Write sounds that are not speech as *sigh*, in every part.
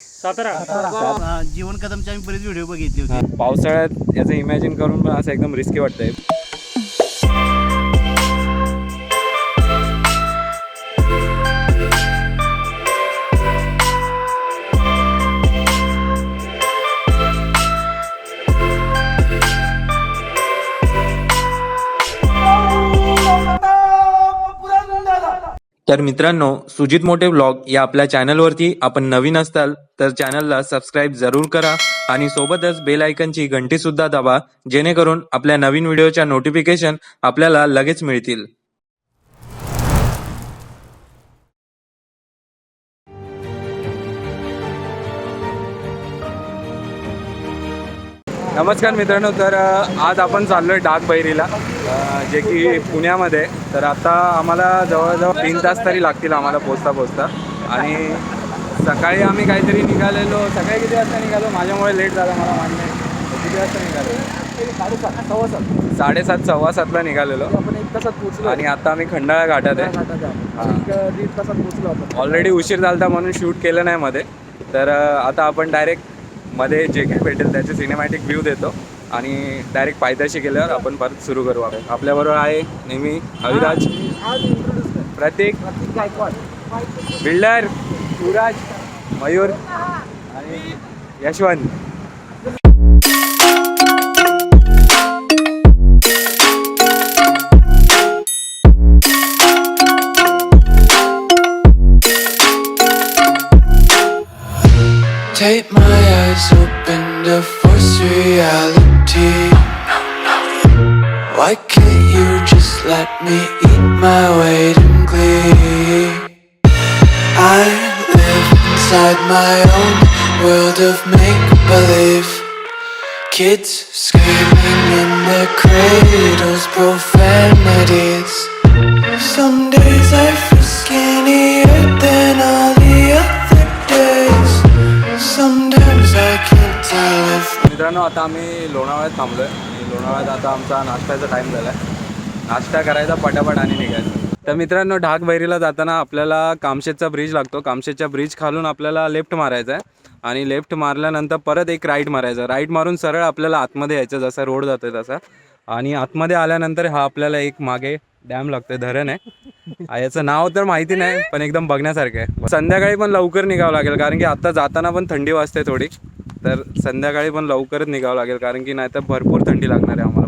सातारा? जीवन कदमचे आम्ही बरेच व्हिडिओ बघितले होते. पावसाळ्यात याचं इमॅजिन करून पण असं एकदम रिस्की वाटतंय. तर मित्रांनो सुजित मोठे ब्लॉग या आपल्या चॅनलवरती आपण नवीन असताल तर चॅनलला सबस्क्राईब जरूर करा आणि सोबतच बेल आयकनची घंटी सुद्धा दाबा जेणेकरून आपल्या नवीन व्हिडिओच्या नोटिफिकेशन आपल्याला लगेच मिळतील. नमस्कार मित्रांनो तर आज आपण चाललोय डाक बैरीला जे की पुण्यामध्ये तर आता आम्हाला जवळजवळ तीन तास तरी लागतील आम्हाला पोचता पोचता. आणि सकाळी आम्ही काहीतरी निघालेलो सकाळी किती वाजता निघालो? माझ्यामुळे लेट झाला मला मान्य किती वाजता निघालो साडेसात सव्वा सातला निघालेलो. आपण एक तासात पोचलो आणि आता आम्ही खंडाळा घाटात आहे. दीड तासात ऑलरेडी उशीर झाला म्हणून शूट केलं नाही मध्ये. तर आता आपण डायरेक्टमध्ये जे काही भेटेल त्याचे सिनेमॅटिक व्ह्यू देतो. आणि डायरेक्ट पायथ्याशी गेल्यावर आपण परत सुरू करू आपण. आपल्याबरोबर आहे नेहमी अविराज. प्रतीक. बिल्डर. शिवराज मयूर. आणि Yashwant. me eat my weight in glee? I live inside my own world of make believe. Kids screaming in their cradles, profanities. Some days I feel skinnier than all the other days. Sometimes I can't tell if मित्रांनो आता आम्ही लोणावळ्यात थांबलोय आणि लोणावळ्यात आता आमचा नाश्त्याचा time झाला आहे नाश्ता करायचा पटापट आणि निघायचं. तर मित्रांनो ढाक बैरीला जाताना आपल्याला कामशेतचा ब्रिज लागतो. कामशेतच्या ब्रिज खालून आपल्याला लेफ्ट मारायचा आहे. आणि लेफ्ट मारल्यानंतर परत एक राईट मारायचा राईट मारून सरळ आपल्याला आतमध्ये यायचं जसा रोड जातोय तसा. आणि आतमध्ये आल्यानंतर हा आपल्याला एक मागे डॅम लागतोय धरण आहे. याचं नाव तर माहिती नाही पण एकदम बघण्यासारखं आहे. संध्याकाळी पण लवकर निघावं लागेल कारण की आता जाताना पण थंडी वाजते थोडी. तर संध्याकाळी पण लवकरच निघावं लागेल कारण की नाही तर भरपूर थंडी लागणार आहे आम्हाला.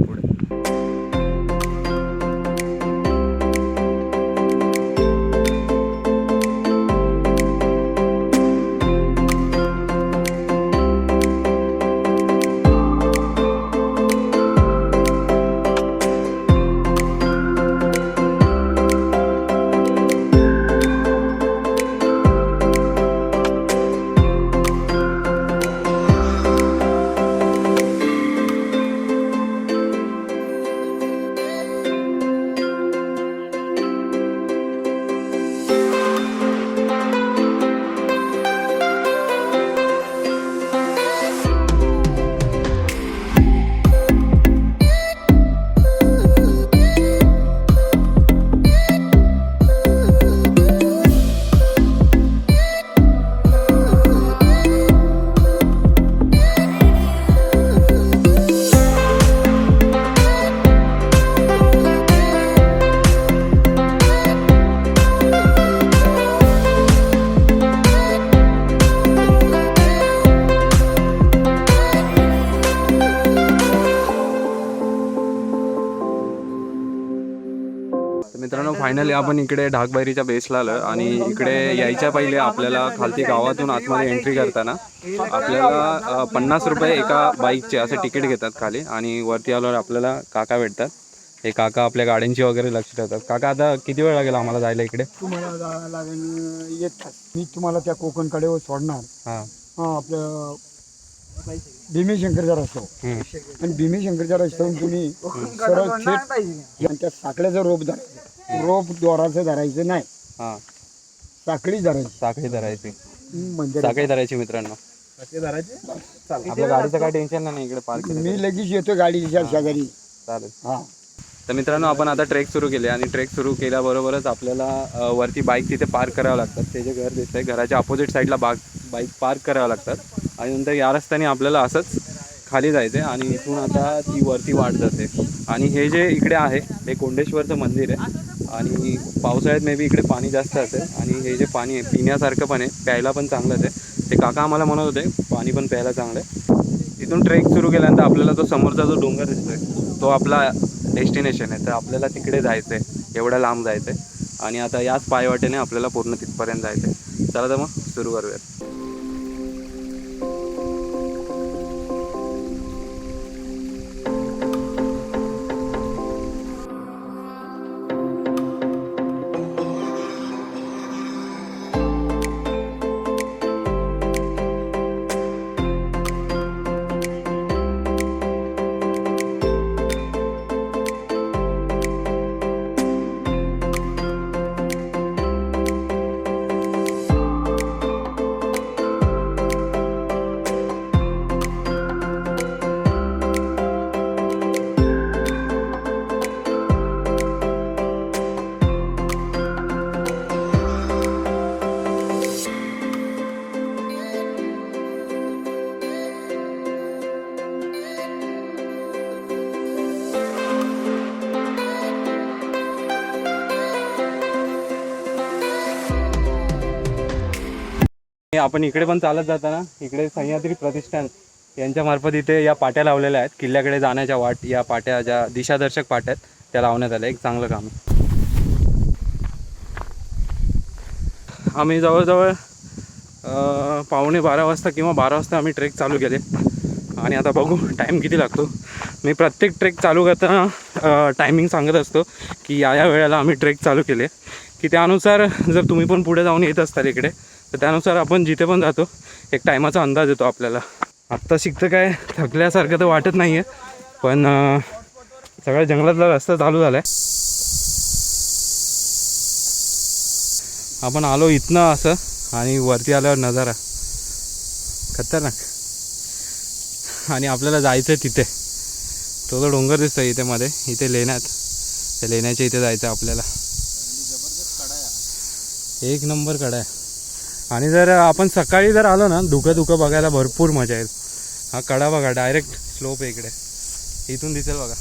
मित्रांनो फायनली आपण इकडे ढाकबाईरीच्या बेसला आलो आणि इकडे यायच्या पहिले आपल्याला खालती गावातून आतमध्ये एंट्री करताना आपल्याला पन्नास रुपये एका बाईकचे असं तिकीट घेतात खाली आणि वरती आल्यावर आपल्याला काका भेटतात. हे काका आपल्या गाड्यांची वगैरे लक्ष ठेवतात. काका आता किती वेळ लागेल आम्हाला जायला इकडे? तुम्हाला जायला लागेल एक तास मी तुम्हाला त्या कोकणकडे सोडणार. हां. हा आपलं भीमेशंकरचा रस्ता हम्म. आणि भीमेशंकरच्या रस्त्यावरून तुम्ही सरळ थेट आणि त्या साखळ्याचा रोप धरायचा रोप दोराचं धरायचं नाही. हां. साखळी धरायची. साखळी धरायची. म्हणजे साखळी धरायची मित्रांनो. आपल्या गाडीचं काय टेन्शन नाही इकडे पार्क मी लगेच येतो गाडीच्या शेजारी. चालेल. हा. तर मित्रांनो आपण आता ट्रेक सुरू केले आणि ट्रेक सुरू केल्याबरोबरच आपल्याला वरती बाईक तिथे पार्क करावं लागतात. ते जे घर दिसतंय घराच्या अपोजिट साईडला बाग बाईक पार्क करावं लागतात. आणि नंतर या रस्त्याने आपल्याला असंच खाली जायचं आहे आणि इथून आता ती वरती वाट जाते. आणि हे जे इकडे आहे हे कोंडेश्वरचं मंदिर आहे. आणि पावसाळ्यात मे बी इकडे पाणी जास्त असेल. आणि हे जे पाणी आहे पिण्यासारखं पण आहे प्यायला पण चांगलंच आहे. ते काका आम्हाला म्हणत होते पाणी पण प्यायला चांगलं आहे. तिथून ट्रेक सुरू केल्यानंतर आपल्याला तो समोरचा जो डोंगर दिसतोय तो आपला डेस्टिनेशन आहे. तर आपल्याला तिकडे जायचं आहे एवढ्या लांब जायचं आहे आणि आता याच पायवाटेने आपल्याला पूर्ण तिथपर्यंत जायचं आहे चला तर मग सुरू करूयात. आपण इकडे पण चालत जाताना इकडे सह्याद्री प्रतिष्ठान यांच्या मार्फत इथे या पाट्या लावलेल्या आहेत. किल्ल्याकडे जाण्याच्या वाट या पाट्या ज्या दिशादर्शक पाट्या आहेत त्या लावण्यात आल्या. एक चांगलं काम आहे. आम्ही जवळजवळ पावणे बारा वाजता किंवा बारा वाजता आम्ही ट्रेक चालू केले. आणि आता बघू टाईम किती लागतो. मी प्रत्येक ट्रेक चालू करताना टायमिंग सांगत असतो की या या वेळेला आम्ही ट्रेक चालू केले. की त्यानुसार जर तुम्ही पण पुढे जाऊन येत असताल इकडे तर त्यानुसार आपण जिथे पण जातो एक टायमाचा अंदाज येतो आपल्याला. आत्ता शिकतं काय थकल्यासारखं तर वाटत नाही आहे पण सगळ्या जंगलातला रस्ता चालू झाला आहे आपण आलो इथनं असं आणि वरती आल्यावर नजारा. खतरनाक. आणि आपल्याला जायचं आहे तिथे. तो जो डोंगर दिसतो इथे मध्ये इथे लेण्यात. त्या लेण्याच्या इथे जायचं आहे आपल्याला. एक नंबर कडा आहे आणि जर आपण सकाळी जर आलो ना धुकं धुकं बघायला भरपूर मजा येईल. हा कडा बघा डायरेक्ट स्लोप आहे इकडे. इथून दिसेल बघा.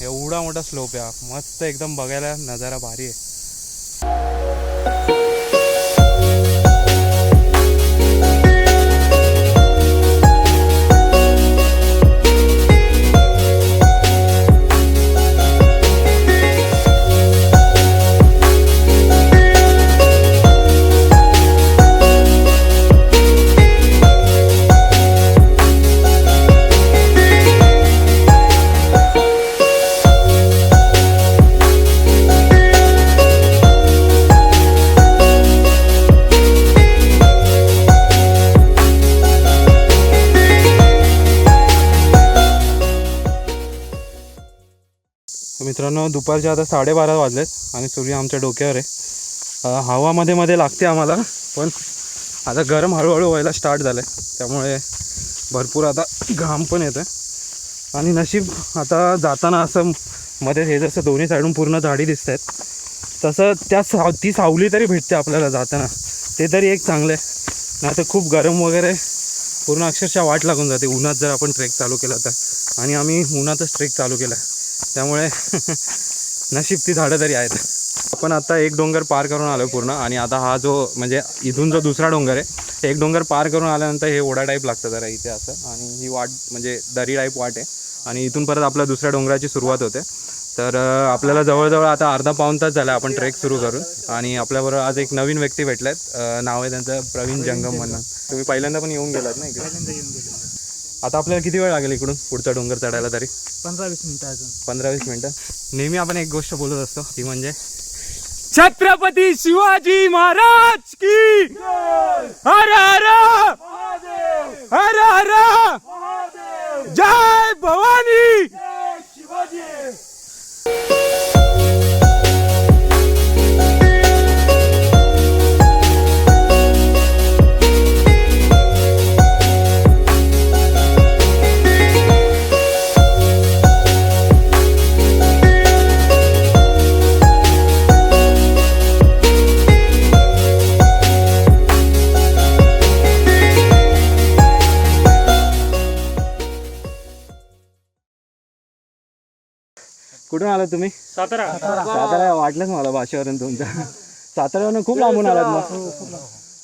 एवढा मोठा स्लोप आहे हा. मस्त एकदम बघायला नजारा भारी आहे. मित्रांनो दुपारचे आता साडेबारा वाजलेत आणि सूर्य आमच्या डोक्यावर आहे. हवामध्ये हवा मध्ये मध्ये लागते आम्हाला पण आता गरम हळूहळू व्हायला स्टार्ट झालं आहे त्यामुळे भरपूर आता घाम पण येतं आणि नशीब आता जाताना असं मध्ये हे जसं दोन्ही साईडून पूर्ण झाडी दिसत आहेत तसं त्या साव ती सावली तरी भेटते आपल्याला जाताना. ते तरी एक चांगलं आहे नाही तर खूप गरम वगैरे पूर्ण अक्षरशः वाट लागून जाते. उन्हात जर आपण ट्रेक चालू केला तर. आणि आम्ही उन्हातच ट्रेक चालू केला त्यामुळे *laughs* नशीब ती झाडं तरी आहेत. आपण आता एक डोंगर पार करून आलो पूर्ण आणि आता हा जो म्हणजे इथून जो दुसरा डोंगर आहे एक डोंगर पार करून आल्यानंतर हे ओढा टाईप लागतं जरा इथे असं आणि ही वाट म्हणजे दरी टाईप वाट आहे आणि इथून परत आपल्या दुसऱ्या डोंगराची सुरुवात होते. तर आपल्याला जवळजवळ आता अर्धा पाऊण तास झाला आपण ट्रेक सुरू करून आणि आपल्याबरोबर आज एक नवीन व्यक्ती भेटलेत. नाव आहे त्यांचं प्रवीण जंगम म्हणून. तुम्ही पहिल्यांदा पण येऊन गेलात ना इकडे? आता आपल्याला किती वेळ लागेल इकडून? पुढचा डोंगर चढायला तरी? पंधरा वीस मिनिटं अजून. पंधरा वीस मिनिटं? नेहमी आपण एक गोष्ट बोलत असतो ती म्हणजे? छत्रपती शिवाजी महाराज की हर हर हर! आलात तुम्ही? सातारा. सातारा वाटलंच मला भाषेवरून तुमच्या साताऱ्यावरून खूप लांबून आलात मग.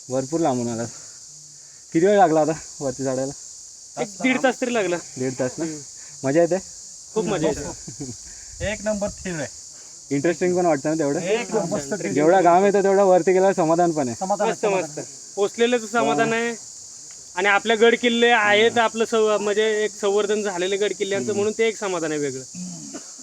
भरपूर लांबून आलात. किती वेळ लागला आता वरती चढायला? एक दीड तास तरी लागला. दीड तास ना? मजा येते? खूप मजा येते. एक नंबर थीम आहे. इंटरेस्टिंग पण वाटतं ना तेवढं? जेवढा घाम येतो तेवढा वरती गेल्यावर समाधान पण आहे. मस्त मस्त. पोचलेलं समाधान आहे. आणि आपल्या गड किल्ले आहेत आपलं सव म्हणजे एक संवर्धन झालेले गड किल्ल्यांचं म्हणून ते एक समाधान आहे वेगळं.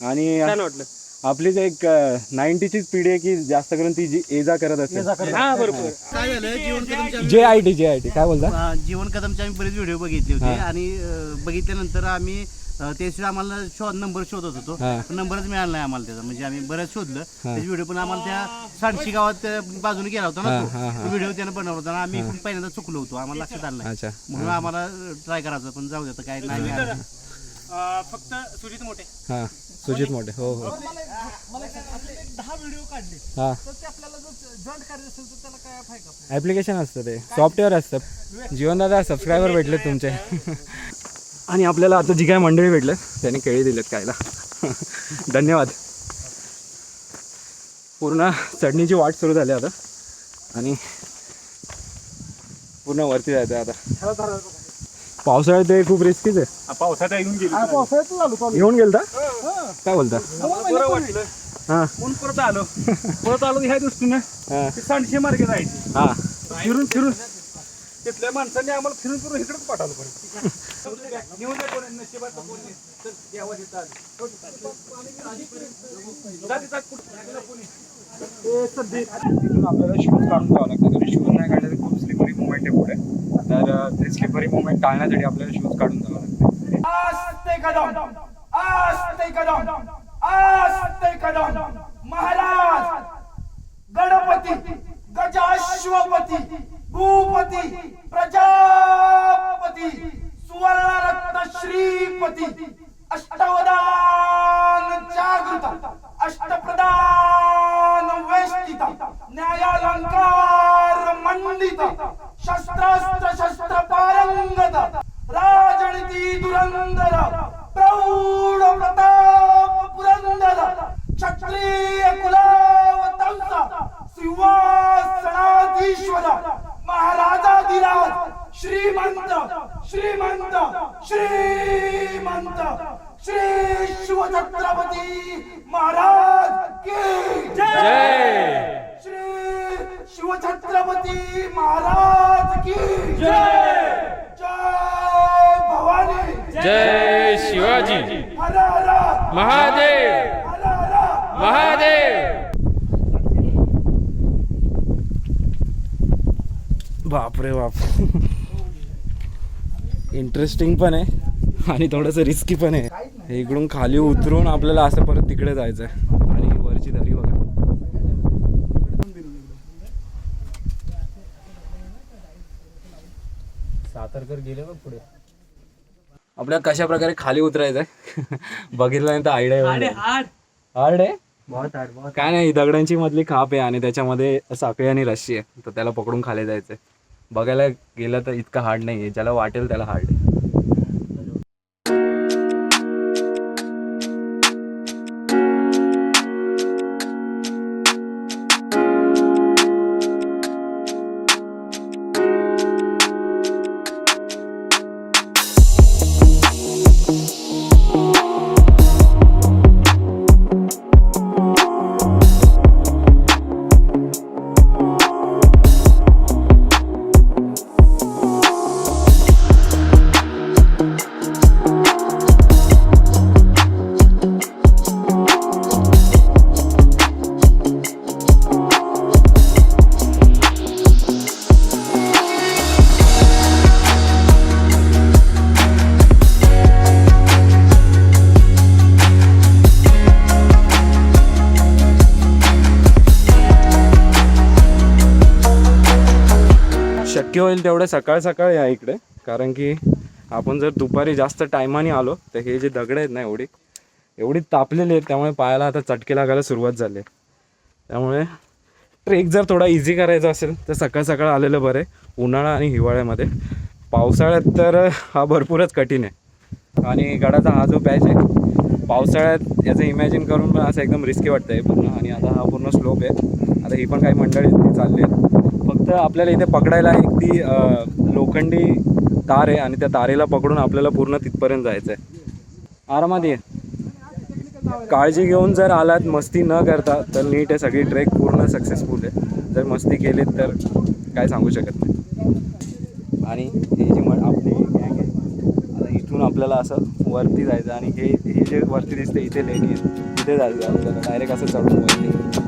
आणि छान वाटलं. आपलीच एक नाईन्टीचीच पिढी आहे की जास्त करून ती जी एजा करत असते. हा बरोबर. काय झालं? Jeevan कदमच्या J I T J I T. काय बोलता? अं, जीवन कदमचे आम्ही बरेच व्हिडिओ बघितले होते. आणि अं, बघितल्यानंतर आम्ही अं, त्याच्याशी आम्हाला शोध नंबर शोधत होतो. हा. पण नंबरच मिळाला नाही आम्हाला त्याचा. म्हणजे आम्ही बरेच शोधलं. त्याचे व्हिडिओ पण आम्हाला त्या सांडशी गावात अं, बाजूने गेला होता ना हा, हा, तो व्हिडिओ त्यानं बनवला होता. आणि आम्ही पण पहिल्यांदा चुकलो होतो. आम्हाला लक्षात आलं नाही. अच्छा. म्हणून आम्हाला ट्राय करायचं पण जाऊ देतं काय नाही मिळालं. अं, फक्त सुजित मोठे. हां सुजित मोठे. हो हो. हां ॲप्लिकेशन असतं ते. सॉफ्टवेअर असतं. जीवनदादा सबस्क्रायबर भेटले तुमचे. *laughs* आणि आपल्याला आता जी काय मंडळी भेटले त्यांनी केळी दिलेत खायला. *laughs* धन्यवाद. पूर्ण चढणीची वाट सुरू झाली आता. आणि पूर्ण वरती जायचं आहे आता. पावसाळ्यात ते खूप रिस्कीच आहे. पावसाचा येऊन गेली पावसाळ्यात चालू येऊन गेलता काय बोलता? बरं वाटलं. हां. म्हणून परत आलो? परत आलो ह्या दृष्टीने हां. ती सांडशे मार्गे जायची. हां. फिरून फिरून. तिथल्या माणसांनी आम्हाला फिरून फिरून इकडेच पाठवलं परत. कोणी कोणी देवा तिथं आली. जा तिथं कुठं- कोणी. तिथून आपल्याला शूज काढून जावं लागतं कारण शूज नाही काढले तर खूप स्लिपरी मुवमेंट आहे पुढे तर ते स्लिपरी मुवमेंट टाळण्यासाठी आपल्याला शूज काढून जावं लागतं आस्ते कदम आस्ते कदम आस्ते कदम. महाराज गणपती गजाश्वपती भूपती शिवछत्रपती महाराज की जय! जय भवानी! जय शिवाजी! हर हर! महादेव! हर हर! महादेव! बापरे बाप. इंटरेस्टिंग पण आहे आणि थोडंसं रिस्की पण आहे. इकडून खाली उतरून आपल्याला असं परत तिकडे जायचं आहे आणि वरची दरी बघा सातारकर गेले बघ पुढे. आपल्या कशा प्रकारे खाली उतरायचं *laughs* आहे बघितल्यानंतर आयडिया हार्ड आहे? काय नाही दगडांची मधली खाप आहे आणि त्याच्यामध्ये साखळी आणि रस्सी आहे. तर त्याला पकडून खाली जायचंय. बघायला गेलं तर इतकं हार्ड नाही आहे ज्याला वाटेल त्याला हार्ड आहे. होईल तेवढं सकाळ सकाळ या इकडे. कारण की आपण जर दुपारी जास्त टायमाने आलो तर हे जे दगड आहेत ना एवढी एवढी तापलेली आहेत त्यामुळे पायाला आता चटके लागायला सुरुवात झाली आहे. त्यामुळे ट्रेक जर थोडा इझी करायचा असेल तर सकाळ सकाळ आलेलं बरं आहे उन्हाळा आणि हिवाळ्यामध्ये. पावसाळ्यात तर हा भरपूरच कठीण आहे. आणि गडाचा हा जो पॅच आहे पावसाळ्यात याचं इमॅजिन करून पण असं एकदम रिस्की वाटतं आहे पूर्ण. आणि आता हा पूर्ण स्लोप आहे. आता ही पण काही मंडळी चालली आहेत. तर आपल्याला इथे पकडायला एक ती लोखंडी तार आहे आणि त्या तारेला पकडून आपल्याला पूर्ण तिथपर्यंत जायचं आहे आरामात ये. काळजी घेऊन जर आलात मस्ती न करता तर नीट आहे. सगळी ट्रेक पूर्ण सक्सेसफुल आहे. जर मस्ती केलीत तर काय सांगू शकत नाही. आणि ही जी मग आपली गँग आहे आता इथून आपल्याला असं वरती जायचं आणि हे हे जे वरती दिसते इथे लेणी आहे तिथे जायचं आपल्याला. डायरेक्ट असं चढून वरती.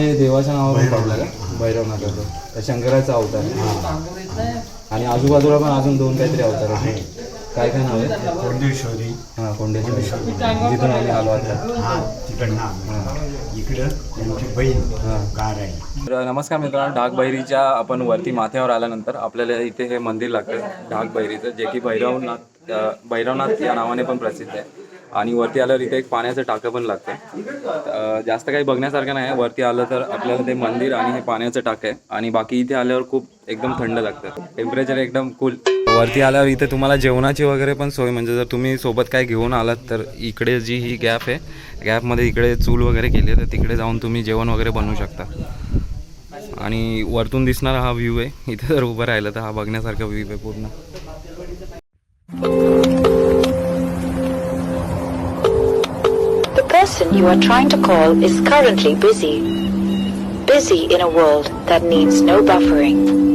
आहे देवाच्या नावावरून पडलं का भैरवनाथाचं शंकराचा अवतार आहे. आणि आजूबाजूला पण अजून दोन काहीतरी अवतार आहेत. काय काय नाव आहे? कोंडेश्वरी. हां कोंडेश्वरी. जिथून आम्ही आलो आता. हा तिकडनं आलो इकडं त्यांची बहीण गार आहे. तर नमस्कार मित्रांनो ढाकबैरीच्या आपण वरती माथ्यावर आल्यानंतर आपल्याला इथे हे मंदिर लागतं ढाकबैरीचं जे की भैरवनाथ भैरवनाथ या नावाने पण प्रसिद्ध आहे. आणि वरती आल्यावर इथे एक पाण्याचं टाकं पण लागतं जास्त काही बघण्यासारखं नाही आहे. वरती आलं तर आपल्याला ते मंदिर आणि हे पाण्याचं टाकं आहे. आणि बाकी इथे आल्यावर खूप एकदम थंड लागतं. टेम्परेचर एकदम कूल वरती आल्यावर इथे तुम्हाला जेवणाची वगैरे पण सोय म्हणजे जर तुम्ही सोबत काय घेऊन आलात तर इकडे जी ही गॅप आहे गॅपमध्ये इकडे चूल वगैरे केली तर तिकडे जाऊन तुम्ही जेवण वगैरे बनवू शकता. आणि वरतून दिसणारा हा व्ह्यू आहे. इथे जर उभं राहिलं तर हा बघण्यासारखा व्ह्यू आहे पूर्ण. Person you are trying to call is currently busy. Busy in a world that needs no buffering.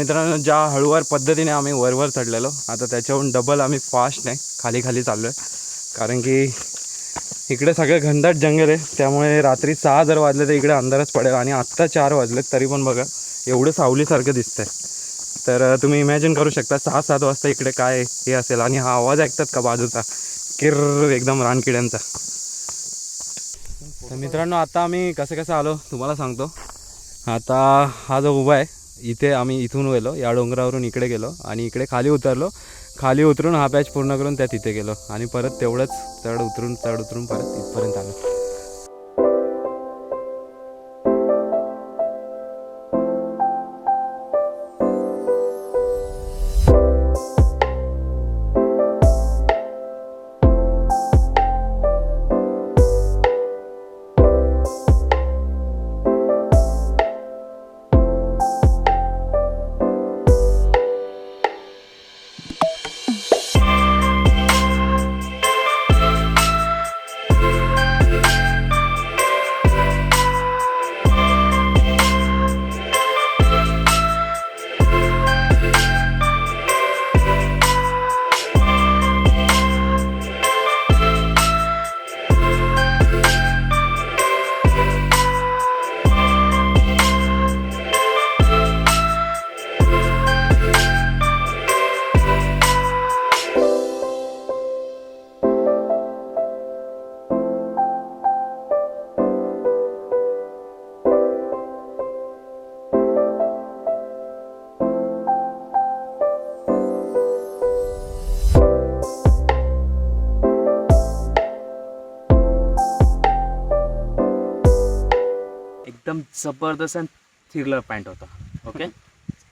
मित्रांनो ज्या हळूवार पद्धतीने आम्ही वरवर चढलेलो आता त्याच्याहून डबल आम्ही फास्ट नाही खाली खाली चाललो आहे कारण की इकडे सगळं घनदाट जंगल आहे त्यामुळे रात्री सहा जर वाजले तर इकडे अंधारच पडेल आणि आत्ता चार वाजलेत तरी पण बघा एवढं सावलीसारखं दिसतंय. तर तुम्ही इमॅजिन करू शकता सहा सात वाजता इकडे काय हे असेल आणि हा आवाज ऐकतात का बाजूचा? किर्र एकदम रानकिड्यांचा. तर मित्रांनो आता आम्ही कसं कसं आलो तुम्हाला सांगतो. आता हा जो उभा आहे इथे आम्ही इथून गेलो या डोंगरावरून इकडे गेलो आणि इकडे खाली उतरलो. खाली उतरून हा पॅच पूर्ण करून त्या तिथे गेलो आणि परत तेवढंच चढ उतरून चढ उतरून परत इथपर्यंत आलो. एकदम जबरदस्त आणि थिरलर पॅन्ट होता. ओके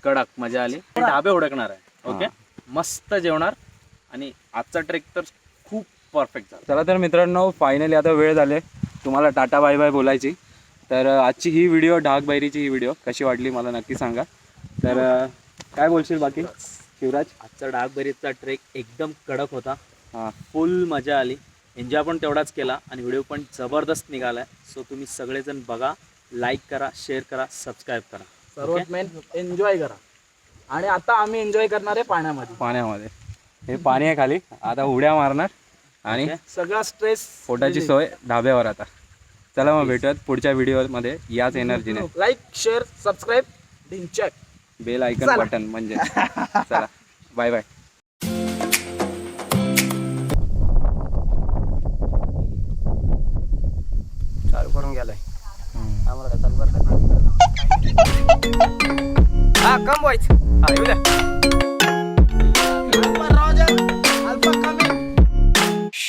कडक मजा आली. ढाबे हुडकणार आहे. ओके मस्त जेवणार. आणि आजचा ट्रेक तर खूप परफेक्ट झाला. चला तर मित्रांनो फायनली आता वेळ झाले तुम्हाला टाटा बाय बाय बोलायची. तर आजची ही व्हिडिओ ढाक बैरीची ही व्हिडिओ कशी वाटली मला नक्की सांगा. तर काय बोलशील बाकी? शिवराज? आजचा डागबरीचा ट्रेक एकदम कडक होता. हां. फुल मजा आली. एन्जॉय पण तेवढाच केला आणि व्हिडिओ पण जबरदस्त निघालाय. सो तुम्ही सगळेजण बघा. लाईक करा शेअर करा सबस्क्राईब करा. सर्वात मेन एन्जॉय करा. आणि आता आम्ही एन्जॉय करणार आहे पाण्यामध्ये. पाण्यामध्ये. हे पाणी आहे खाली. आता उड्या मारणार आणि सगळा स्ट्रेस पोटाची सोय ढाब्यावर आता. चला मग भेटूयात पुढच्या व्हिडिओमध्ये. याच एनर्जीने लाईक शेअर सबस्क्राईब ढिंचॅक बेल आयकन बटन म्हणजे. चला. बाय बाय आम्हाला काय चालू करतात हा कम व्हायचं हा येऊ द्या